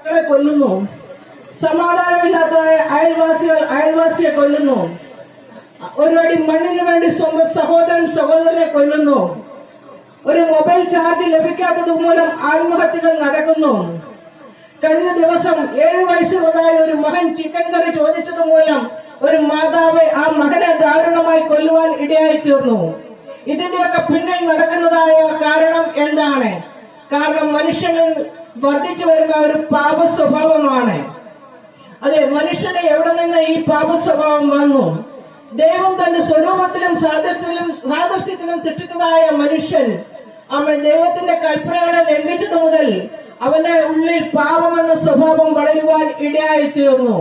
മക്കളെ കൊല്ലുന്നു. സമാധാനമില്ലാത്ത അയൽവാസികൾ അയൽവാസിയെ കൊല്ലുന്നു. ഒരു അടി മണ്ണിന് വേണ്ടി സ്വന്തം സഹോദരൻ സഹോദരനെ കൊല്ലുന്നു. ഒരു മൊബൈൽ ചാർജ് ലഭിക്കാത്തത് മൂലം ആത്മഹത്യകൾ നടക്കുന്നു. കഴിഞ്ഞ ദിവസം ഏഴു വയസ്സുള്ളതായ ഒരു മകൻ ചിക്കൻ കറി ചോദിച്ചത് മൂലം ഒരു മാതാവ് ആ മകനെ ദാരുണമായി കൊല്ലുവാൻ ഇടയായി തീർന്നു ഇതിന്റെയൊക്കെ പിന്നിൽ നടക്കുന്നതായ കാരണം എന്താണ്? കാരണം മനുഷ്യനിൽ വർദ്ധിച്ചു വരുന്ന ഒരു പാപ സ്വഭാവമാണ് അതെ മനുഷ്യന് എവിടെ നിന്ന് ഈ പാപ സ്വഭാവം വന്നു? ദൈവം തന്റെ സ്വരൂപത്തിലും സാദൃശ്യത്തിലും സാദൃശ്യത്തിലും സൃഷ്ടിച്ചതായ മനുഷ്യൻ അവൻ ദൈവത്തിന്റെ കൽപ്പനകളെ ലംഘിച്ചത് മുതൽ അവന്റെ ഉള്ളിൽ പാപം എന്ന സ്വഭാവം വളരുവാൻ ഇടയായി തീർന്നു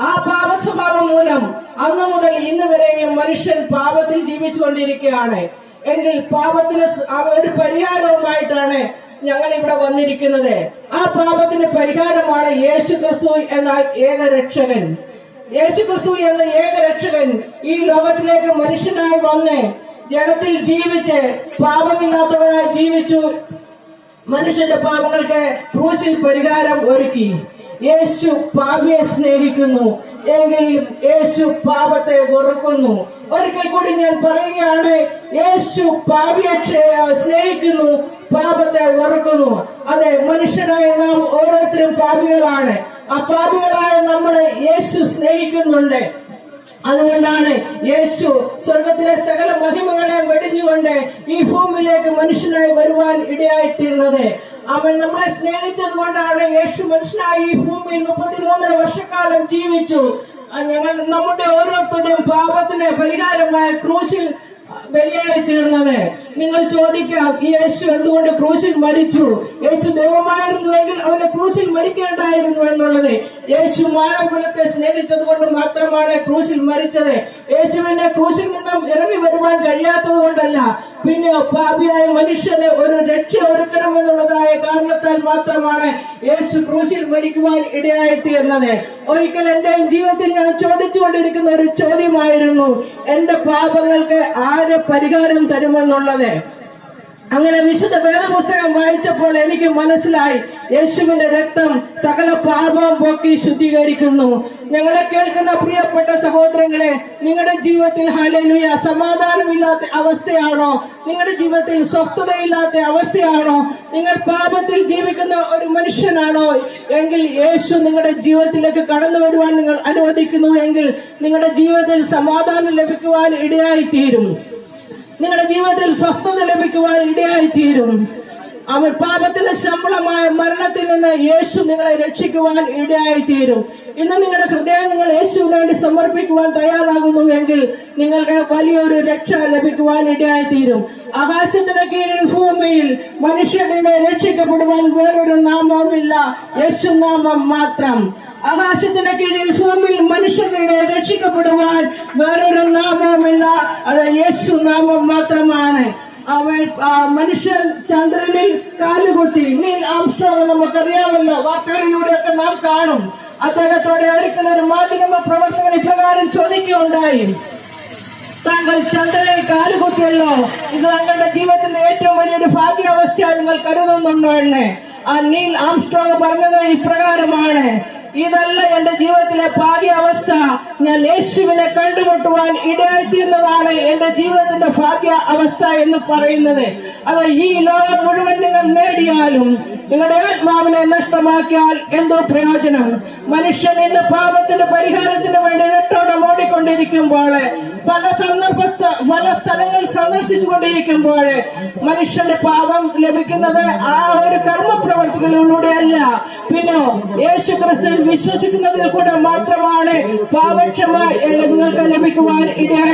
ആ പാപ സ്വഭാവം മൂലം അന്നു മുതൽ ഇന്ന് വരെയും മനുഷ്യൻ പാപത്തിൽ ജീവിച്ചുകൊണ്ടിരിക്കുകയാണ്. എങ്കിൽ പാപത്തിന് ഒരു പരിഹാരവുമായിട്ടാണ് ഞങ്ങൾ ഇവിടെ വന്നിരിക്കുന്നത് ആ പാപത്തിന് പരിഹാരമാണ് യേശു ക്രിസ്തു എന്ന ഏക രക്ഷകൻ. യേശു ക്രിസ്തു എന്ന ഏക രക്ഷകൻ ഈ ലോകത്തിലേക്ക് മനുഷ്യനായി വന്ന് ജനത്തിൽ ജീവിച്ച് പാപമില്ലാത്തവനായി ജീവിച്ചു. മനുഷ്യന്റെ പാപങ്ങൾക്ക് ക്രൂശിൽ പരിഹാരം ഒരുക്കി. യേശു പാപിയെ സ്നേഹിക്കുന്നു. എങ്കിൽ യേശു പാപത്തെ വെറുക്കുന്നു. ഒരിക്കൽ കൂടി ഞാൻ പറയുകയാണ് യേശു പാപിയക്ഷയെ സ്നേഹിക്കുന്നു പാപത്തെ വെറുക്കുന്നു. അതെ മനുഷ്യരായ നാം ഓരോരുത്തരും പാപികളാണ്. ആ പാപികളായ നമ്മളെ യേശു സ്നേഹിക്കുന്നുണ്ട്. അതുകൊണ്ടാണ് യേശു സ്വർഗത്തിലെ സകല മഹിമകളെ വെടിഞ്ഞുകൊണ്ട് ഈ ഭൂമിയിലേക്ക് മനുഷ്യനായി വരുവാൻ ഇടയായി തീർന്നത് അവൻ നമ്മളെ സ്നേഹിച്ചത് കൊണ്ടാണ് യേശു മനുഷ്യനായി ഈ ഭൂമിയിൽ വർഷക്കാലം ജീവിച്ചു. ഞങ്ങൾ നമ്മുടെ ഓരോരുത്തരുടെയും പാപത്തിന് പരിഹാരമായ ക്രൂശിൽ ബലിയായി തീർന്നത്. നിങ്ങൾ ചോദിക്കാം ഈ യേശു എന്തുകൊണ്ട് ക്രൂശിൽ മരിച്ചു? യേശു ദൈവമായിരുന്നുവെങ്കിൽ അവനെ ക്രൂശിൽ മരിക്കേണ്ടായിരുന്നു എന്നുള്ളത്. യേശു മാനവകുലത്തെ സ്നേഹിച്ചത് കൊണ്ട് മാത്രമാണ് ക്രൂശിൽ മരിച്ചത്. യേശുവിന്റെ ക്രൂശിൽ നിന്നും ഇറങ്ങി വരുവാൻ കഴിയാത്തത് കൊണ്ടല്ല. പിന്നെ പാപിയായ മനുഷ്യന് ഒരു രക്ഷ ഒരുക്കണമെന്നുള്ളതായ കാരണത്താൽ മാത്രമാണ് യേശു ക്രൂശിൽ മരിക്കുവാൻ ഇടയായി തീർന്നത് ഒരിക്കൽ എന്റെ ജീവിതത്തിൽ ഞാൻ ചോദിച്ചുകൊണ്ടിരിക്കുന്ന ഒരു ചോദ്യമായിരുന്നു എന്റെ പാപങ്ങൾക്ക് ആര് പരിഹാരം തരുമെന്നുള്ളത്? അങ്ങനെ വിശുദ്ധ വേദപുസ്തകം വായിച്ചപ്പോൾ എനിക്ക് മനസ്സിലായി യേശുവിന്റെ രക്തം സകല പാപം പോക്കി ശുദ്ധീകരിക്കുന്നു. ഞങ്ങളെ കേൾക്കുന്ന പ്രിയപ്പെട്ട സഹോദരങ്ങളെ നിങ്ങളുടെ ജീവിതത്തിൽ ഹലനുയ സമാധാനമില്ലാത്ത അവസ്ഥയാണോ? നിങ്ങളുടെ ജീവിതത്തിൽ സ്വസ്ഥതയില്ലാത്ത അവസ്ഥയാണോ? നിങ്ങൾ പാപത്തിൽ ജീവിക്കുന്ന ഒരു മനുഷ്യനാണോ? എങ്കിൽ യേശു നിങ്ങളുടെ ജീവിതത്തിലേക്ക് കടന്നു വരുവാൻ നിങ്ങൾ അനുവദിക്കുന്നു എങ്കിൽ നിങ്ങളുടെ ജീവിതത്തിൽ സമാധാനം ലഭിക്കുവാൻ ഇടയായി തീരും നിങ്ങളുടെ ജീവിതത്തിൽ സ്വസ്ഥത ലഭിക്കുവാൻ ഇടയായി തീരും അവർ പാപത്തിന്റെ ശമ്പളമായ മരണത്തിൽ നിന്ന് യേശു നിങ്ങളെ രക്ഷിക്കുവാൻ ഇടയായി തീരും ഇന്ന് നിങ്ങളുടെ ഹൃദയം നിങ്ങൾ യേശുവിന് വേണ്ടി സമർപ്പിക്കുവാൻ തയ്യാറാകുന്നു എങ്കിൽ നിങ്ങൾക്ക് വലിയൊരു രക്ഷ ലഭിക്കുവാൻ ഇടയായി തീരും ആകാശത്തിന് കീഴിൽ ഭൂമിയിൽ മനുഷ്യനെ രക്ഷിക്കപ്പെടുവാൻ വേറൊരു നാമവുമില്ല. യേശു നാമം മാത്രം. ആകാശത്തിന്റെ കീഴിൽ ഭൂമിയിൽ മനുഷ്യരുടെ രക്ഷിക്കപ്പെടുവാൻ വേറൊരു നാമവുമില്ല. അത് യേശു നാമം മാത്രമാണ്. അവൻ മനുഷ്യൻ ചന്ദ്രനിൽ കാലുകുത്തി. നീൽ ആംസ്ട്രോങ് നമുക്കറിയാമല്ലോ. വാർത്തകളിലൂടെയൊക്കെ നാം കാണും. അദ്ദേഹത്തോടെ ഒരിക്കൽ ഒരു മാധ്യമ പ്രവർത്തകൻ ഇപ്രകാരം ചോദിക്കുകയുണ്ടായി. താങ്കൾ ചന്ദ്രനിൽ കാലുകുത്തിയല്ലോ ഇത് താങ്കളുടെ ജീവിതത്തിന്റെ ഏറ്റവും വലിയൊരു ഭാഗ്യാവസ്ഥയായി നിങ്ങൾ കരുതുന്നുണ്ടോ എന്നെ? ആ നീൽ ആംസ്ട്രോങ് പറഞ്ഞത് ഇപ്രകാരമാണ്. ഇതല്ല എന്റെ ജീവിതത്തിലെ ഭാഗ്യ അവസ്ഥ. ഞാൻ യേശുവിനെ കണ്ടുമുട്ടുവാൻ ഇടയായിത്തീരുന്നതാണ് എന്റെ ജീവിതത്തിന്റെ ഭാഗ്യ അവസ്ഥ എന്ന് പറയുന്നത്. അത് ഈ ലോകം മുഴുവൻ നിങ്ങൾ നേടിയാലും നിങ്ങളുടെ ആത്മാവിനെ നഷ്ടമാക്കിയാൽ എന്തോ പ്രയോജനം. മനുഷ്യൻ ഇന്ന് പാപത്തിന്റെ പരിഹാരത്തിന് വേണ്ടി നെട്ടോടം ഓടിക്കൊണ്ടിരിക്കുമ്പോൾ പല സന്ദർഭ പല സ്ഥലങ്ങൾ സന്ദർശിച്ചു കൊണ്ടിരിക്കുമ്പോൾ മനുഷ്യന്റെ പാപം ലഭിക്കുന്നത് ആ ഒരു കർമ്മ പ്രവർത്തികളിലൂടെ അല്ല പിന്നെ യേശു ക്രിസ്തു വിശ്വസിക്കുന്നതിൽ കൂടെ മാത്രമാണ് പാപക്ഷമ നിങ്ങൾക്ക് ലഭിക്കുവാൻ ഇടയായി.